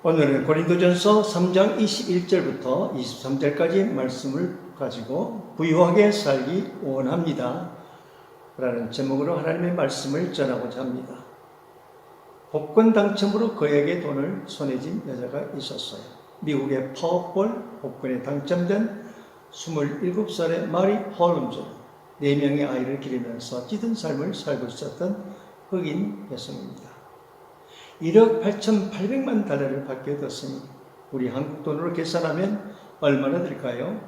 오늘은 고린도전서 3장 21절부터 23절까지 말씀을 가지고 부유하게 살기 원합니다. 라는 제목으로 하나님의 말씀을 전하고자 합니다. 복권 당첨으로 그에게 돈을 손에 쥔 여자가 있었어요. 미국의 파워볼 복권에 당첨된 27살의 마리 홀름즈 4명의 아이를 기르면서 찌든 삶을 살고 있었던 흑인 여성입니다. 1억 8,800만 달러를 받게 됐으니 우리 한국 돈으로 계산하면 얼마나 될까요?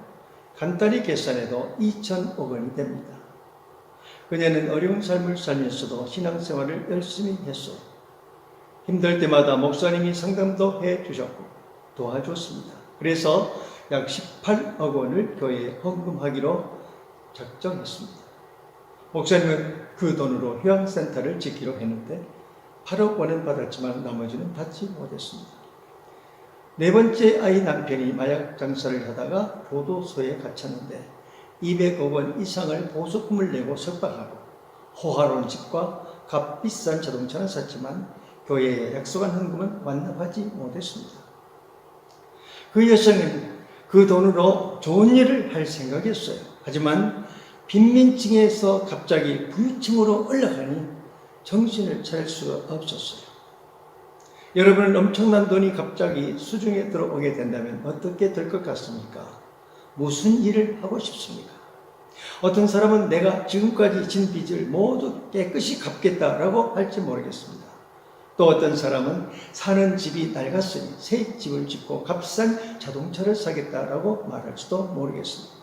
간단히 계산해도 2천억 원이 됩니다. 그녀는 어려운 삶을 살면서도 신앙생활을 열심히 했어요. 힘들 때마다 목사님이 상담도 해 주셨고 도와줬습니다. 그래서 약 18억 원을 교회에 헌금하기로 작정했습니다. 목사님은 그 돈으로 휴양센터를 짓기로 했는데 8억 원은 받았지만 나머지는 받지 못했습니다. 네 번째 아이 남편이 마약 장사를 하다가 교도소에 갇혔는데 200억 원 이상을 보석금을 내고 석방하고 호화로운 집과 값비싼 자동차는 샀지만 교회에 약속한 헌금은 완납하지 못했습니다. 그 여성은 그 돈으로 좋은 일을 할 생각이었어요. 하지만 빈민층에서 갑자기 부유층으로 올라가니 정신을 차릴 수가 없었어요. 여러분은 엄청난 돈이 갑자기 수중에 들어오게 된다면 어떻게 될 것 같습니까? 무슨 일을 하고 싶습니까? 어떤 사람은 내가 지금까지 진 빚을 모두 깨끗이 갚겠다라고 할지 모르겠습니다. 또 어떤 사람은 사는 집이 낡았으니 새 집을 짓고 값싼 자동차를 사겠다라고 말할지도 모르겠습니다.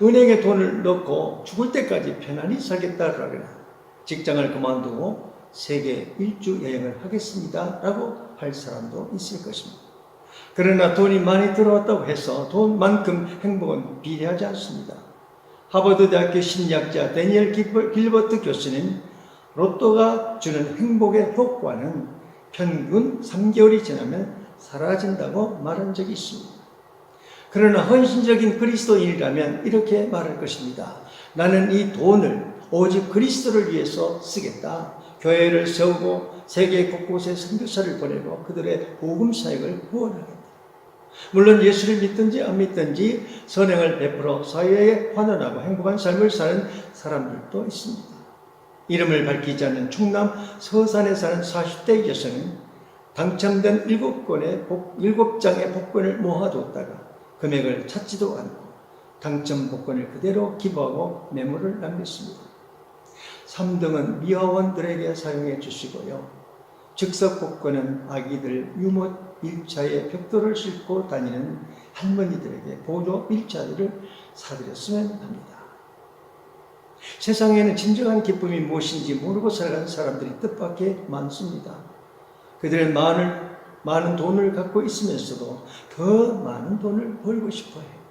은행에 돈을 넣고 죽을 때까지 편안히 살겠다라거나 직장을 그만두고 세계 일주 여행을 하겠습니다. 라고 할 사람도 있을 것입니다. 그러나 돈이 많이 들어왔다고 해서 돈만큼 행복은 비례하지 않습니다. 하버드 대학교 심리학자 데니엘 길버트 교수는 로또가 주는 행복의 효과는 평균 3개월이 지나면 사라진다고 말한 적이 있습니다. 그러나 헌신적인 그리스도인이라면 이렇게 말할 것입니다. 나는 이 돈을 오직 그리스도를 위해서 쓰겠다. 교회를 세우고 세계 곳곳에 선교사를 보내고 그들의 복음 사역을 후원하겠다. 물론 예수를 믿든지 안 믿든지 선행을 베풀어 사회에 환원하고 행복한 삶을 사는 사람들도 있습니다. 이름을 밝히지 않는 충남 서산에 사는 40대 여성은 당첨된 7건의 복, 7장의 복권을 모아뒀다가 금액을 찾지도 않고 당첨 복권을 그대로 기부하고 메모를 남겼습니다. 3등은 미화원들에게 사용해 주시고요. 즉석 복권은 아기들 유모 일차에 벽돌을 싣고 다니는 할머니들에게 보조 일차들을 사드렸으면 합니다. 세상에는 진정한 기쁨이 무엇인지 모르고 살아가는 사람들이 뜻밖에 많습니다. 그들은 많은, 많은 돈을 갖고 있으면서도 더 많은 돈을 벌고 싶어 해요.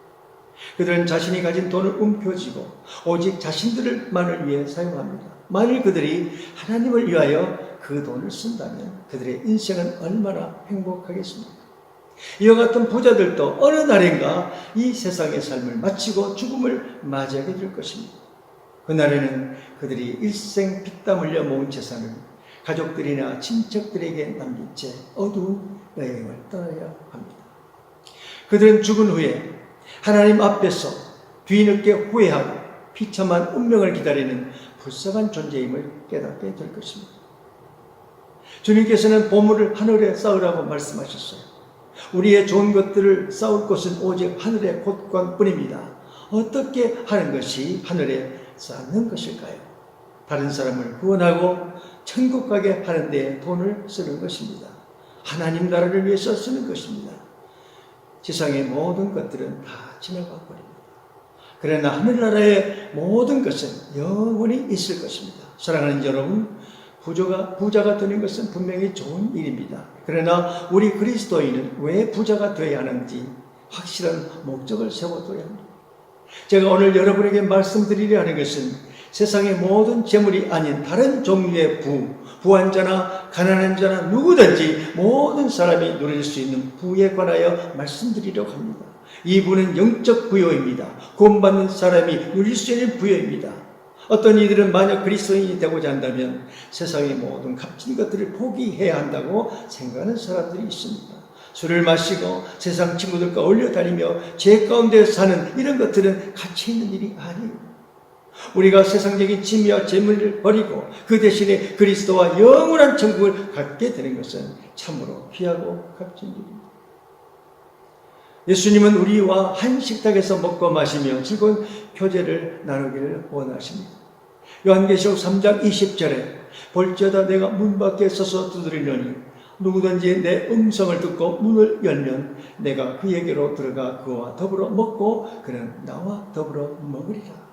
그들은 자신이 가진 돈을 움켜쥐고 오직 자신들만을 위해 사용합니다. 만일 그들이 하나님을 위하여 그 돈을 쓴다면 그들의 인생은 얼마나 행복하겠습니까? 이와 같은 부자들도 어느 날인가 이 세상의 삶을 마치고 죽음을 맞이하게 될 것입니다. 그날에는 그들이 일생 피땀 흘려 모은 재산을 가족들이나 친척들에게 남긴 채 어두운 여행을 떠나야 합니다. 그들은 죽은 후에 하나님 앞에서 뒤늦게 후회하고 비참한 운명을 기다리는 불쌍한 존재임을 깨닫게 될 것입니다. 주님께서는 보물을 하늘에 쌓으라고 말씀하셨어요. 우리의 좋은 것들을 쌓을 곳은 오직 하늘의 곳관뿐입니다. 어떻게 하는 것이 하늘에 쌓는 것일까요? 다른 사람을 구원하고 천국 가게 하는 데 돈을 쓰는 것입니다. 하나님 나라를 위해서 쓰는 것입니다. 세상의 모든 것들은 다 지나가 버립니다. 그러나 하늘나라의 모든 것은 영원히 있을 것입니다. 사랑하는 여러분, 부자가, 부자가 되는 것은 분명히 좋은 일입니다. 그러나 우리 그리스도인은 왜 부자가 되어야 하는지 확실한 목적을 세워둬야 합니다. 제가 오늘 여러분에게 말씀드리려 하는 것은 세상의 모든 재물이 아닌 다른 종류의 부, 부한 자나 가난한 자나 누구든지 모든 사람이 누릴 수 있는 부에 관하여 말씀드리려고 합니다. 이 부는 영적 부여입니다. 구원받는 사람이 누릴 수 있는 부여입니다. 어떤 이들은 만약 그리스도인이 되고자 한다면 세상의 모든 값진 것들을 포기해야 한다고 생각하는 사람들이 있습니다. 술을 마시고 세상 친구들과 어울려 다니며 죄 가운데 사는 이런 것들은 가치 있는 일이 아니에요. 우리가 세상적인 취미와 재물을 버리고 그 대신에 그리스도와 영원한 천국을 갖게 되는 것은 참으로 귀하고 값진 일입니다. 예수님은 우리와 한 식탁에서 먹고 마시며 즐거운 교제를 나누기를 원하십니다. 요한계시록 3장 20절에 볼지어다 내가 문 밖에 서서 두드리려니 누구든지 내 음성을 듣고 문을 열면 내가 그에게로 들어가 그와 더불어 먹고 그는 나와 더불어 먹으리라.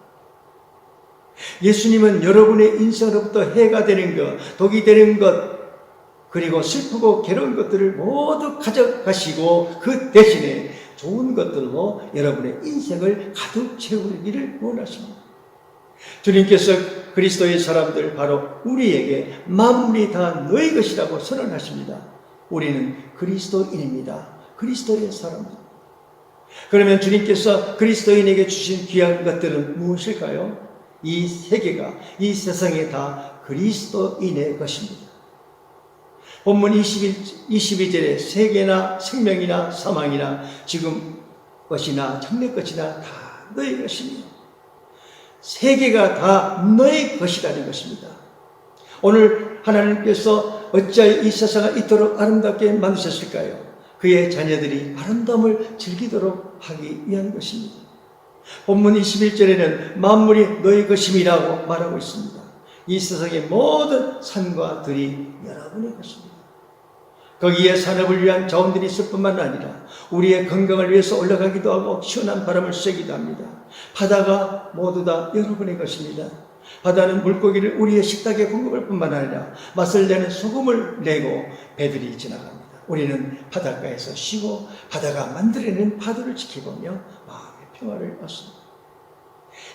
예수님은 여러분의 인생으로부터 해가 되는 것, 독이 되는 것, 그리고 슬프고 괴로운 것들을 모두 가져가시고 그 대신에 좋은 것들로 여러분의 인생을 가득 채우기를 원하십니다. 주님께서 그리스도의 사람들 바로 우리에게 만물이 다 너희 것이라고 선언하십니다. 우리는 그리스도인입니다. 그리스도의 사람들. 그러면 주님께서 그리스도인에게 주신 귀한 것들은 무엇일까요? 이 세계가, 이 세상이 다 그리스도인의 것입니다. 본문 21, 22절에 세계나 생명이나 사망이나 지금 것이나 장래 것이나 다 너희 것입니다. 세계가 다 너희 것이라는 것입니다. 오늘 하나님께서 어찌하여 이 세상을 이토록 아름답게 만드셨을까요? 그의 자녀들이 아름다움을 즐기도록 하기 위한 것입니다. 본문 21절에는 만물이 너희 것임이라고 말하고 있습니다. 이 세상의 모든 산과 들이 여러분의 것입니다. 거기에 산업을 위한 자원들이 있을 뿐만 아니라 우리의 건강을 위해서 올라가기도 하고 시원한 바람을 쐬기도 합니다. 바다가 모두 다 여러분의 것입니다. 바다는 물고기를 우리의 식탁에 공급할 뿐만 아니라 맛을 내는 소금을 내고 배들이 지나갑니다. 우리는 바닷가에서 쉬고 바다가 만들어내는 파도를 지켜보며 평화를 얻습니다.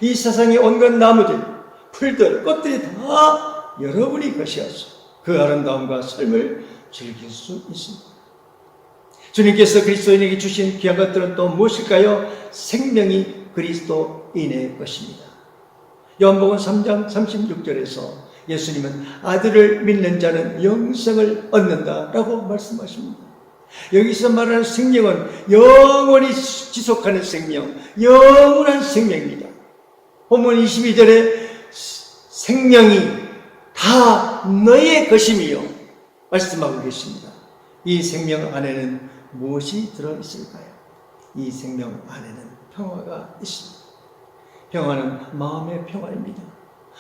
이 세상의 온갖 나무들, 풀들, 꽃들이 다 여러분이 것이어서 그 아름다움과 삶을 즐길 수 있습니다. 주님께서 그리스도인에게 주신 귀한 것들은 또 무엇일까요? 생명이 그리스도인의 것입니다. 요한복음 3장 36절에서 예수님은 아들을 믿는 자는 영생을 얻는다라고 말씀하십니다. 여기서 말하는 생명은 영원히 지속하는 생명, 영원한 생명입니다. 본문 22절에 생명이 다 너의 것이며 말씀하고 계십니다. 이 생명 안에는 무엇이 들어있을까요? 이 생명 안에는 평화가 있습니다. 평화는 마음의 평화입니다.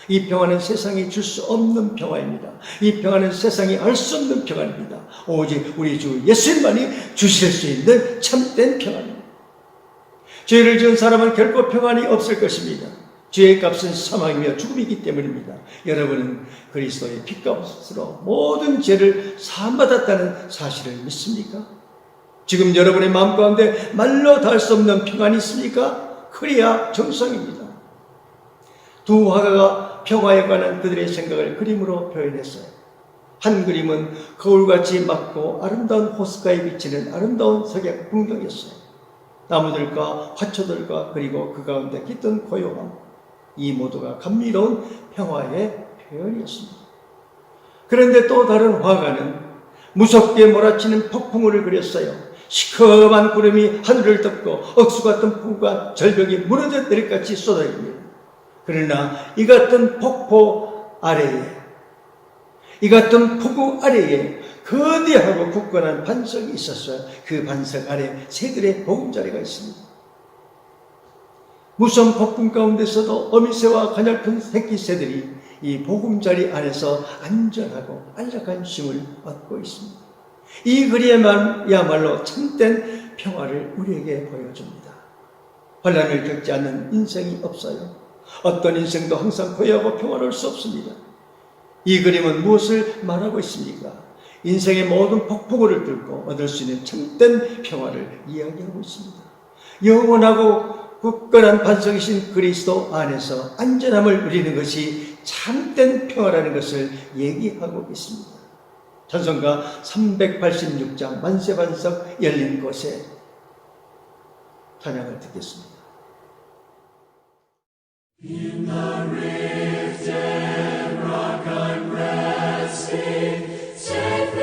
이 평화는 세상이 줄 수 없는 평화입니다. 이 평화는 세상이 알 수 없는 평화입니다. 오직 우리 주 예수님만이 주실 수 있는 참된 평화입니다. 죄를 지은 사람은 결코 평안이 없을 것입니다. 죄의 값은 사망이며 죽음이기 때문입니다. 여러분은 그리스도의 피값으로 모든 죄를 사함받았다는 사실을 믿습니까? 지금 여러분의 마음 가운데 말로 닿을 수 없는 평안이 있습니까? 그래야 정성입니다. 두 화가가 평화에 관한 그들의 생각을 그림으로 표현했어요. 한 그림은 거울같이 맑고 아름다운 호숫가에 비치는 아름다운 석약 풍경이었어요. 나무들과 화초들과 그리고 그 가운데 깃든 고요함. 이 모두가 감미로운 평화의 표현이었습니다. 그런데 또 다른 화가는 무섭게 몰아치는 폭풍우를 그렸어요. 시커먼 구름이 하늘을 덮고 억수 같은 폭우가 절벽이 무너져 내릴 같이 쏟아집니다. 그러나 이 같은 폭포 아래에 이 같은 폭우 아래에 거대하고 굳건한 반석이 있었어요. 그 반석 아래 새들의 보금자리가 있습니다. 무서운 폭풍 가운데서도 어미새와 가냘픈 새끼 새들이 이 보금자리 안에서 안전하고 안락한 쉼을 얻고 있습니다. 이 그림야말로 참된 평화를 우리에게 보여줍니다. 환란을 겪지 않는 인생이 없어요. 어떤 인생도 항상 고요하고 평화로울 수 없습니다. 이 그림은 무엇을 말하고 있습니까? 인생의 모든 폭풍우를 뚫고 얻을 수 있는 참된 평화를 이야기하고 있습니다. 영원하고 굳건한 반석이신 그리스도 안에서 안전함을 누리는 것이 참된 평화라는 것을 얘기하고 있습니다. 전성가 386장 만세 반석 열린 곳에 찬양을 듣겠습니다. In the rifted rock I'm resting, safely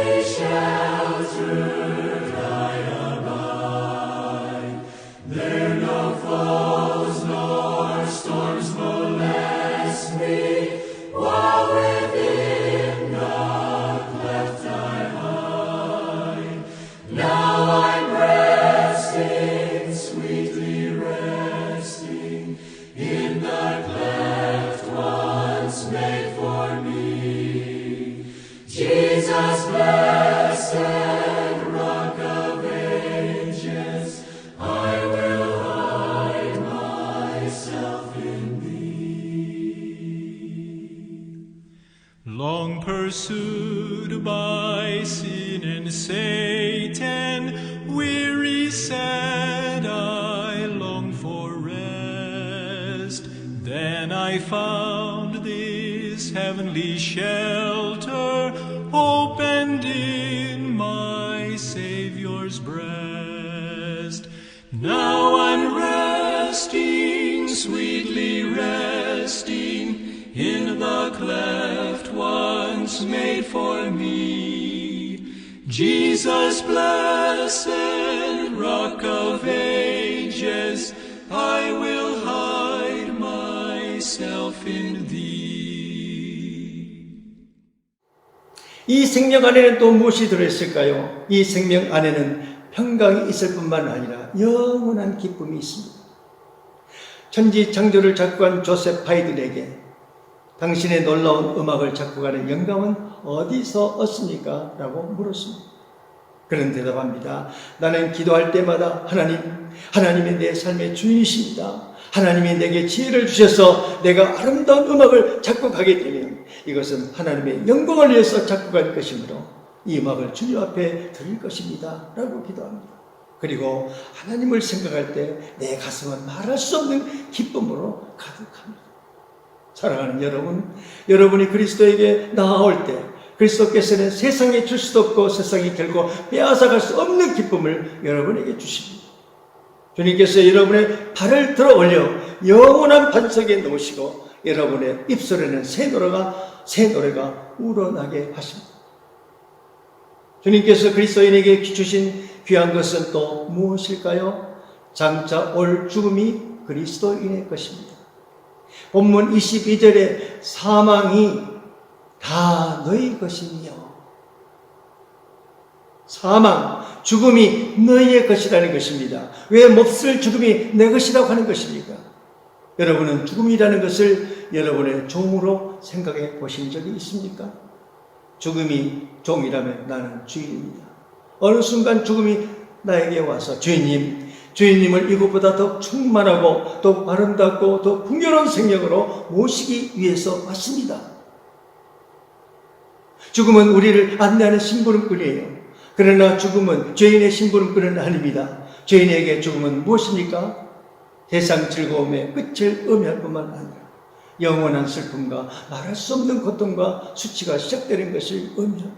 found this heavenly shelter opened in my Savior's breast. Now I'm resting, sweetly resting in the cleft once made for me. Jesus, blessed rock of ages, I will 이 생명 안에는 또 무엇이 들어있을까요? 이 생명 안에는 평강이 있을 뿐만 아니라 영원한 기쁨이 있습니다. 천지 창조를 작곡한 조셉 하이든에게 당신의 놀라운 음악을 작곡하는 영감은 어디서 얻습니까? 라고 물었습니다. 그는 대답합니다. 나는 기도할 때마다 하나님, 하나님이 내 삶의 주인이십니다. 하나님이 내게 지혜를 주셔서 내가 아름다운 음악을 작곡하게 되면 이것은 하나님의 영광을 위해서 작곡할 것이므로 이 음악을 주님 앞에 드릴 것입니다. 라고 기도합니다. 그리고 하나님을 생각할 때 내 가슴은 말할 수 없는 기쁨으로 가득합니다. 사랑하는 여러분, 여러분이 그리스도에게 나아올 때 그리스도께서는 세상에 줄 수도 없고 세상이 결코 빼앗아갈 수 없는 기쁨을 여러분에게 주십니다. 주님께서 여러분의 발을 들어 올려 영원한 반석에 놓으시고 여러분의 입술에는 새 노래가 새 노래가 우러나게 하십니다. 주님께서 그리스도인에게 주신 귀한 것은 또 무엇일까요? 장차 올 죽음이 그리스도인의 것입니다. 본문 22절에 사망이 다 너희 것이며 사망, 죽음이 너희의 것이라는 것입니다. 왜 몹쓸 죽음이 내 것이라고 하는 것입니까? 여러분은 죽음이라는 것을 여러분의 종으로 생각해 보신 적이 있습니까? 죽음이 종이라면 나는 주인입니다. 어느 순간 죽음이 나에게 와서 주인님, 주인님을 이것보다 더 충만하고 더 아름답고 더 풍요로운 생명으로 모시기 위해서 왔습니다. 죽음은 우리를 안내하는 심부름꾼이에요. 그러나 죽음은 죄인의 심부름꾼은 아닙니다. 죄인에게 죽음은 무엇입니까? 세상 즐거움의 끝을 의미할 뿐만 아니라 영원한 슬픔과 말할 수 없는 고통과 수치가 시작되는 것을 의미합니다.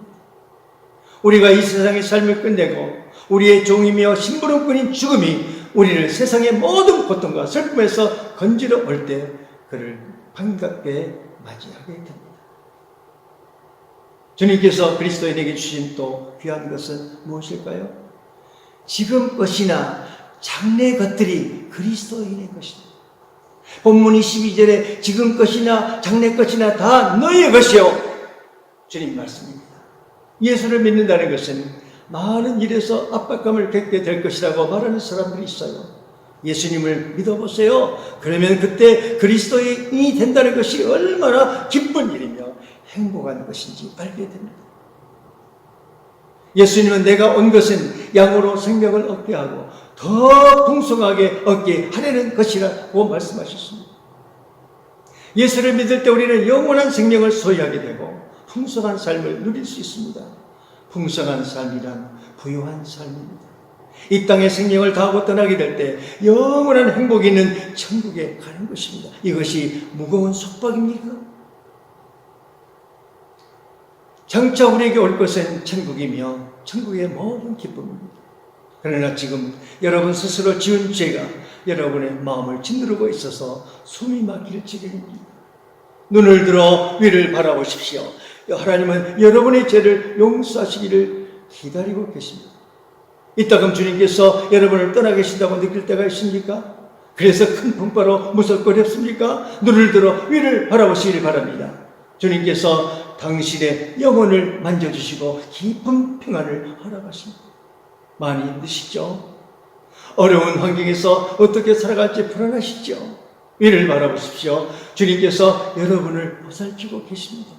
우리가 이 세상의 삶을 끝내고 우리의 종이며 심부름꾼인 죽음이 우리를 세상의 모든 고통과 슬픔에서 건지러 올 때 그를 반갑게 맞이하게 됩니다. 주님께서 그리스도인에게 주신 또 귀한 것은 무엇일까요? 지금 것이나 장래 것들이 그리스도인의 것입니다. 본문 22절에 지금 것이나 장래 것이나 다 너희의 것이요. 주님 말씀입니다. 예수를 믿는다는 것은 많은 일에서 압박감을 겪게 될 것이라고 말하는 사람들이 있어요. 예수님을 믿어보세요. 그러면 그때 그리스도인이 된다는 것이 얼마나 기쁜 일이며 행복한 것인지 알게 됩니다. 예수님은 내가 온 것은 양으로 생명을 얻게 하고 더 풍성하게 얻게 하려는 것이라고 말씀하셨습니다. 예수를 믿을 때 우리는 영원한 생명을 소유하게 되고 풍성한 삶을 누릴 수 있습니다. 풍성한 삶이란 부유한 삶입니다. 이 땅의 생명을 다하고 떠나게 될 때 영원한 행복이 있는 천국에 가는 것입니다. 이것이 무거운 속박입니까? 장차 우리에게 올 것은 천국이며 천국의 모든 기쁨입니다. 그러나 지금 여러분 스스로 지은 죄가 여러분의 마음을 짓누르고 있어서 숨이 막힐 지경입니다. 눈을 들어 위를 바라보십시오. 하나님은 여러분의 죄를 용서하시기를 기다리고 계십니다. 이따금 주님께서 여러분을 떠나 계신다고 느낄 때가 있습니까? 그래서 큰 풍파로 무섭거렵습니까? 눈을 들어 위를 바라보시기를 바랍니다. 주님께서 당신의 영혼을 만져주시고 깊은 평안을 허락하십니다. 많이 힘드시죠? 어려운 환경에서 어떻게 살아갈지 불안하시죠? 위를 바라보십시오. 주님께서 여러분을 보살피고 계십니다.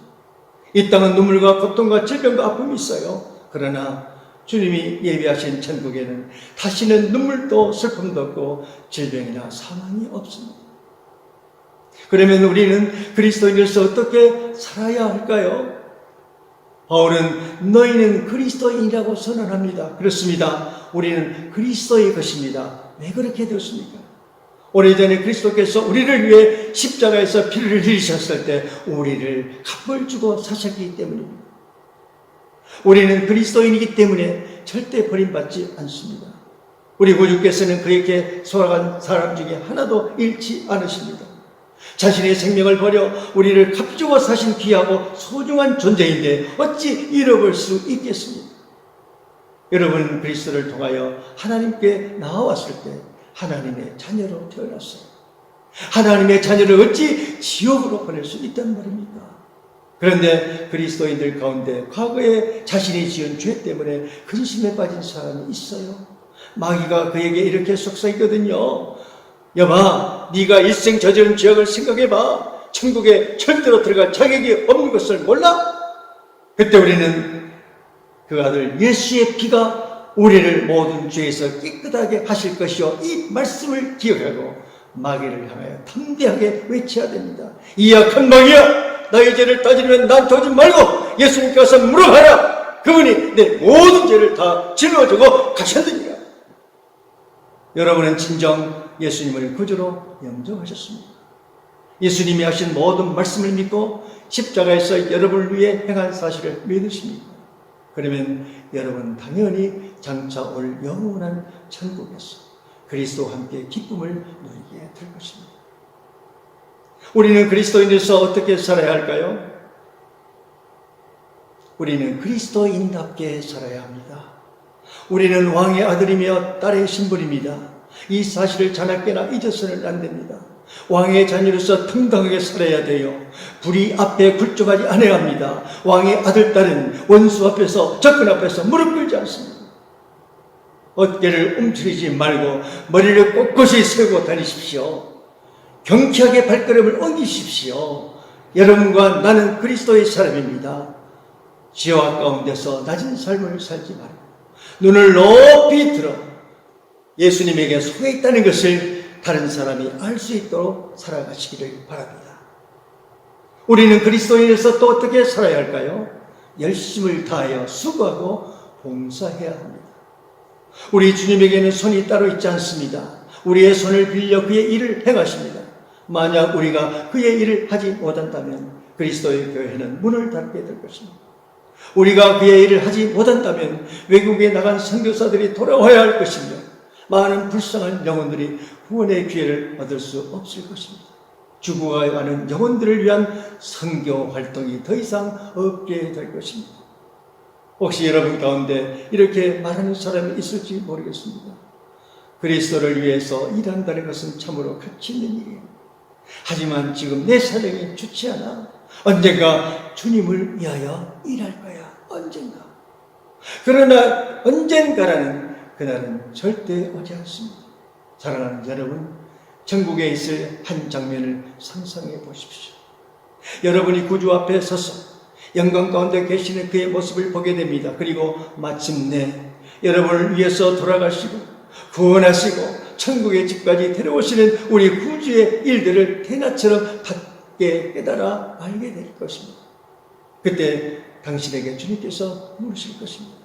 이 땅은 눈물과 고통과 질병과 아픔이 있어요. 그러나 주님이 예비하신 천국에는 다시는 눈물도 슬픔도 없고 질병이나 사망이 없습니다. 그러면 우리는 그리스도인으로서 어떻게 살아야 할까요? 바울은 너희는 그리스도인이라고 선언합니다. 그렇습니다. 우리는 그리스도의 것입니다. 왜 그렇게 되었습니까? 오래전에 그리스도께서 우리를 위해 십자가에서 피를 흘리셨을 때 우리를 값을 주고 사셨기 때문입니다. 우리는 그리스도인이기 때문에 절대 버림받지 않습니다. 우리 구주께서는 그에게 소화한 사람 중에 하나도 잃지 않으십니다. 자신의 생명을 버려 우리를 값주고 사신 귀하고 소중한 존재인데 어찌 잃어볼 수 있겠습니까? 여러분 그리스도를 통하여 하나님께 나아왔을 때 하나님의 자녀로 태어났어요. 하나님의 자녀를 어찌 지옥으로 보낼 수 있단 말입니까? 그런데 그리스도인들 가운데 과거에 자신이 지은 죄 때문에 근심에 빠진 사람이 있어요. 마귀가 그에게 이렇게 속삭이거든요. 여봐, 네가 일생 저지른 죄악을 생각해봐. 천국에 절대로 들어갈 자격이 없는 것을 몰라? 그때 우리는 그 아들 예수의 피가 우리를 모든 죄에서 깨끗하게 하실 것이요. 이 말씀을 기억하고 마귀를 향하여 담대하게 외쳐야 됩니다. 이 약한 마귀야! 너의 죄를 따지면 나한테 오지 말고 예수님께 와서 물어봐라! 그분이 내 모든 죄를 다 짊어지고 가셨느니라. 여러분은 진정 예수님을 구주로 영접하셨습니다. 예수님이 하신 모든 말씀을 믿고 십자가에서 여러분을 위해 행한 사실을 믿으십니까? 그러면 여러분 당연히 장차 올 영원한 천국에서 그리스도와 함께 기쁨을 누리게 될 것입니다. 우리는 그리스도인으로서 어떻게 살아야 할까요? 우리는 그리스도인답게 살아야 합니다. 우리는 왕의 아들이며 딸의 신분입니다. 이 사실을 자나깨나 잊어서는 안 됩니다. 왕의 자녀로서 당당하게 살아야 돼요. 불의 앞에 굴종하지 않아야 합니다. 왕의 아들, 딸은 원수 앞에서, 적군 앞에서 무릎 꿇지 않습니다. 어깨를 움츠리지 말고 머리를 꼿꼿이 세우고 다니십시오. 경쾌하게 발걸음을 옮기십시오. 여러분과 나는 그리스도의 사람입니다. 지와 가운데서 낮은 삶을 살지 말고 눈을 높이 들어 예수님에게 속해 있다는 것을 다른 사람이 알 수 있도록 살아가시기를 바랍니다. 우리는 그리스도인에서 또 어떻게 살아야 할까요? 열심을 다하여 수고하고 봉사해야 합니다. 우리 주님에게는 손이 따로 있지 않습니다. 우리의 손을 빌려 그의 일을 행하십니다. 만약 우리가 그의 일을 하지 못한다면 그리스도의 교회는 문을 닫게 될 것입니다. 우리가 그의 일을 하지 못한다면 외국에 나간 선교사들이 돌아와야 할 것이며 많은 불쌍한 영혼들이 구원의 기회를 얻을 수 없을 것입니다. 죽어가는 영혼들을 위한 선교 활동이 더 이상 없게 될 것입니다. 혹시 여러분 가운데 이렇게 말하는 사람이 있을지 모르겠습니다. 그리스도를 위해서 일한다는 것은 참으로 가치 있는 일이에요. 하지만 지금 내 사정이 좋지 않아. 언젠가 주님을 위하여 일할. 언젠가. 그러나 언젠가라는 그날은 절대 오지 않습니다. 사랑하는 여러분, 천국에 있을 한 장면을 상상해 보십시오. 여러분이 구주 앞에 서서 영광 가운데 계시는 그의 모습을 보게 됩니다. 그리고 마침내 여러분을 위해서 돌아가시고 구원하시고 천국의 집까지 데려오시는 우리 구주의 일들을 대낮처럼 받게 깨달아 알게 될 것입니다. 그때 당신에게 주님께서 물으실 것입니다.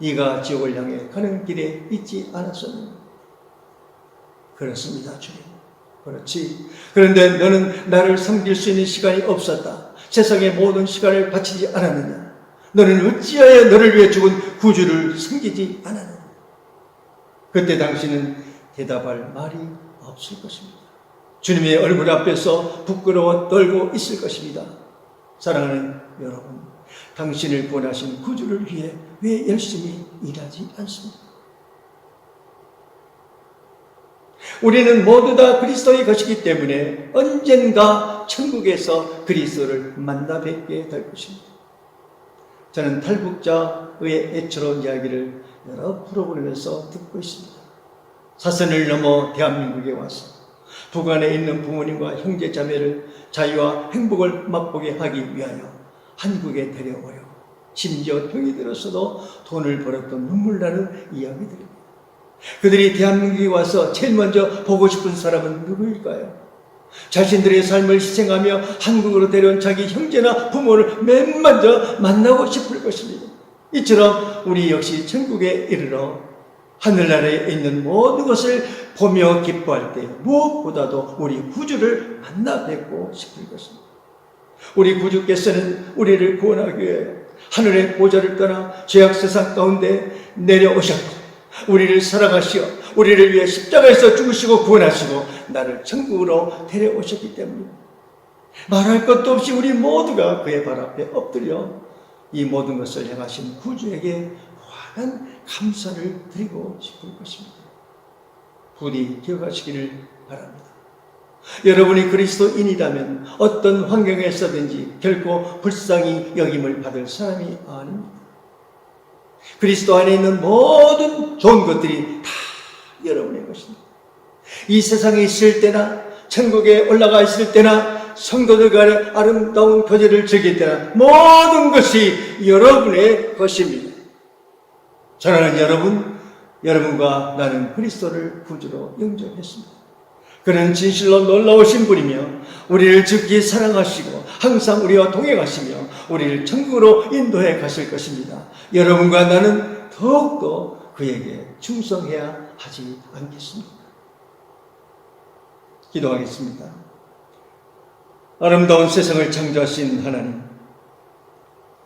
네가 지옥을 향해 가는 길에 있지 않았었느냐? 그렇습니다, 주님. 그렇지. 그런데 너는 나를 섬길 수 있는 시간이 없었다. 세상의 모든 시간을 바치지 않았느냐? 너는 어찌하여 너를 위해 죽은 구주를 섬기지 않았느냐? 그때 당신은 대답할 말이 없을 것입니다. 주님의 얼굴 앞에서 부끄러워 떨고 있을 것입니다. 사랑하는 여러분, 당신을 구원하신 구주를 위해 왜 열심히 일하지 않습니까? 우리는 모두 다 그리스도의 것이기 때문에 언젠가 천국에서 그리스도를 만나 뵙게 될 것입니다. 저는 탈북자의 애처로운 이야기를 여러 프로그램에서 듣고 있습니다. 사선을 넘어 대한민국에 와서 부관에 있는 부모님과 형제 자매를 자유와 행복을 맛보게 하기 위하여 한국에 데려오려 심지어 병이 들었어도 돈을 벌었던 눈물 나는 이야기들입니다. 그들이 대한민국에 와서 제일 먼저 보고 싶은 사람은 누구일까요? 자신들의 삶을 희생하며 한국으로 데려온 자기 형제나 부모를 맨 먼저 만나고 싶을 것입니다. 이처럼 우리 역시 천국에 이르러 하늘나라에 있는 모든 것을 보며 기뻐할 때 무엇보다도 우리 구주를 만나 뵙고 싶을 것입니다. 우리 구주께서는 우리를 구원하기 위해 하늘의 보좌를 떠나 죄악 세상 가운데 내려오셨고 우리를 사랑하시어 우리를 위해 십자가에서 죽으시고 구원하시고 나를 천국으로 데려오셨기 때문입니다. 말할 것도 없이 우리 모두가 그의 발 앞에 엎드려 이 모든 것을 행하신 구주에게 환한 감사를 드리고 싶을 것입니다. 부디 기억하시기를 바랍니다. 여러분이 그리스도인이라면 어떤 환경에서든지 결코 불쌍히 여김을 받을 사람이 아닙니다. 그리스도 안에 있는 모든 좋은 것들이 다 여러분의 것입니다. 이 세상에 있을 때나 천국에 올라가 있을 때나 성도들 간의 아름다운 교제를 즐길 때나 모든 것이 여러분의 것입니다. 저는 여러분, 여러분과 나는 그리스도를 구주로 영접했습니다. 그는 진실로 놀라우신 분이며 우리를 즉기 사랑하시고 항상 우리와 동행하시며 우리를 천국으로 인도해 가실 것입니다. 여러분과 나는 더욱더 그에게 충성해야 하지 않겠습니까? 기도하겠습니다. 아름다운 세상을 창조하신 하나님,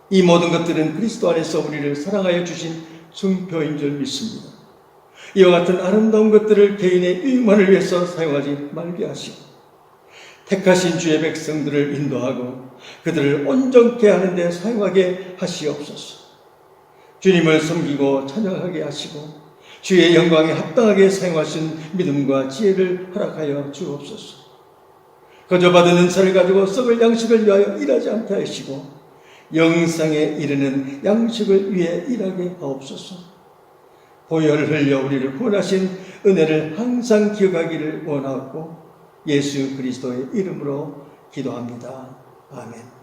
이 모든 것들은 그리스도 안에서 우리를 사랑하여 주신 증표인 줄 믿습니다. 이와 같은 아름다운 것들을 개인의 유익만을 위해서 사용하지 말게 하시고 택하신 주의 백성들을 인도하고 그들을 온전케 하는 데 사용하게 하시옵소서. 주님을 섬기고 찬양하게 하시고 주의 영광에 합당하게 사용하신 믿음과 지혜를 허락하여 주옵소서. 거저 받은 은사를 가지고 썩을 양식을 위하여 일하지 않게 하시고 영상에 이르는 양식을 위해 일하게 하옵소서. 보혈을 흘려 우리를 구원하신 은혜를 항상 기억하기를 원하고 예수 그리스도의 이름으로 기도합니다. 아멘.